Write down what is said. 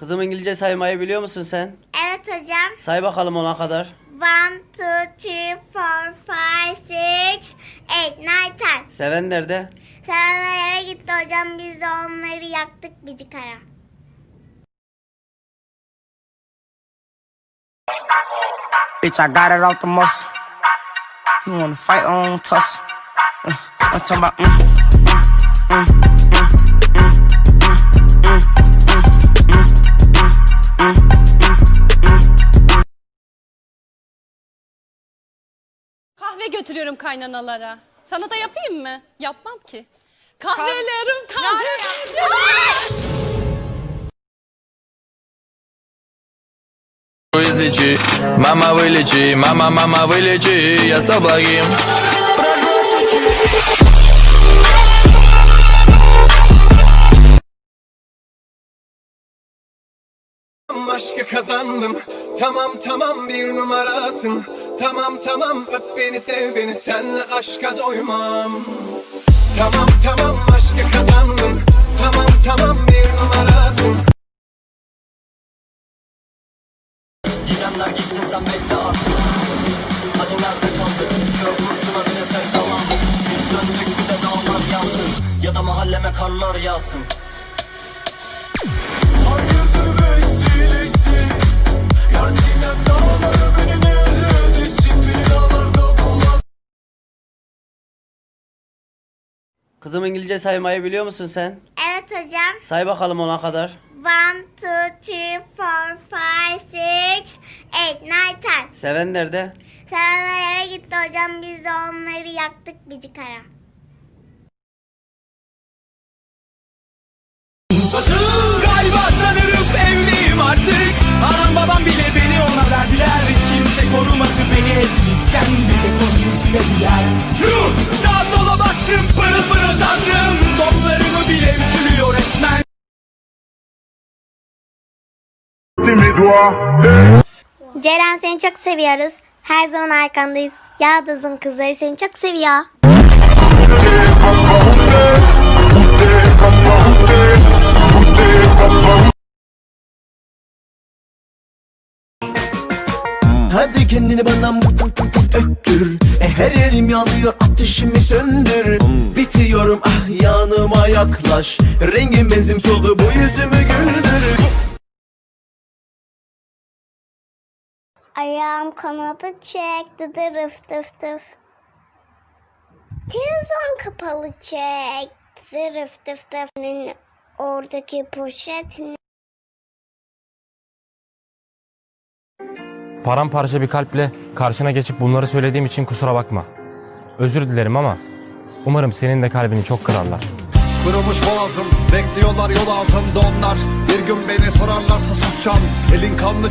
Kızım İngilizce saymayı biliyor musun sen? Evet hocam. Say bakalım ona kadar. One, two, three, four, five, six, eight, nine, ten. Seven nerede? Sevenler eve gitti hocam. Biz de onları yaktık bici kara. Bitch, I got it off the muscle. You wanna fight on tussle? Uh, I'm talking about. Mm, Kahve götürüyorum kaynanalara. Sana da yapayım mı? Yapmam ki. Kahvelerim taze. Излечи, мама вылечи, мама, мама вылечи, я с тобой aşkı kazandım Tamam tamam bir numarasın Tamam tamam öp beni sev beni senle aşka doymam. Tamam tamam aşkı kazandım. Tamam tamam bir numarasın Gidenler gitsin sen bekle artık Hadi nerede kaldın? Kör kurşuna bile sevdalan Biz söndük bir de dağlar yansın Ya da mahalleme karlar yağsın. Hayırdır vesilesi Yar Kızım İngilizce saymayı biliyor musun sen? Evet hocam. Say bakalım ona kadar. One, two, three, four, five, six, eight, nine, ten. Seven nerede? Sevenler eve gitti hocam. Biz de onları yaktık bici kara. Galiba sanırım evliyim artık Anam babam bile beni ona verdiler Kimse korumadı beni evlilikten Bir de torun istediler Yuh! Sağa sola baktım pırıl pırıl tanrım Donlarımı bile ütülüyor resmen Ceren seni çok seviyoruz. Her zaman arkandayız. Yağdız'ın kızları seni çok seviyor. Hadi kendini bana öttür e, Her yerim yanıyor ateşimi söndür Bitiyorum ah yanıma yaklaş Rengin benzin soldu bu yüzümü güldür Ayağım kanadı çekti de rıf tıf tıf. Televizyon kapalı çekti rıf tıf tıf. Oradaki poşet Paramparça bir kalple karşına geçip bunları söylediğim için kusura bakma. Özür dilerim ama umarım senin de kalbini çok kırarlar. Kırılmış boğazım Bekliyorlar yol altında onlar Bir gün beni sorarlarsa susacağım Elin kanlı